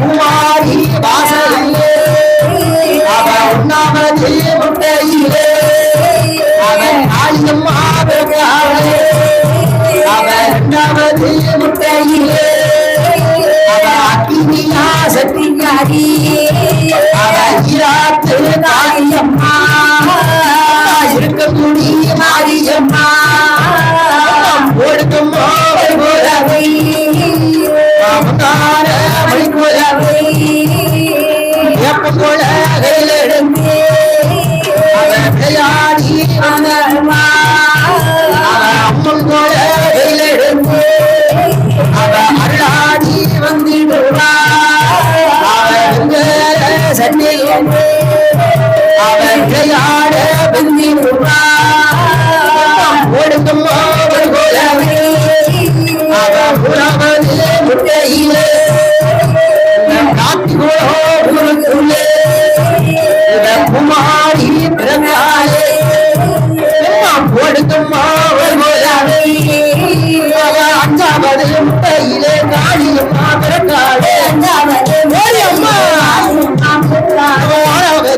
குமாரி வாசலிலே அவ உண்ணாமலே முட்டையிலே அவன் ஆயுதம் இருக்கக்கூடிய மாரியம்மா. போல கையில் எடுத்து அவன் விளையாடி வந்தம்மா அவன் அம்மன் போல கையில் எடுத்து அவன் அருளாடி வந்திடுவா அவன் சன்னியில் அவன் காவலையும் கையிலே காளியும்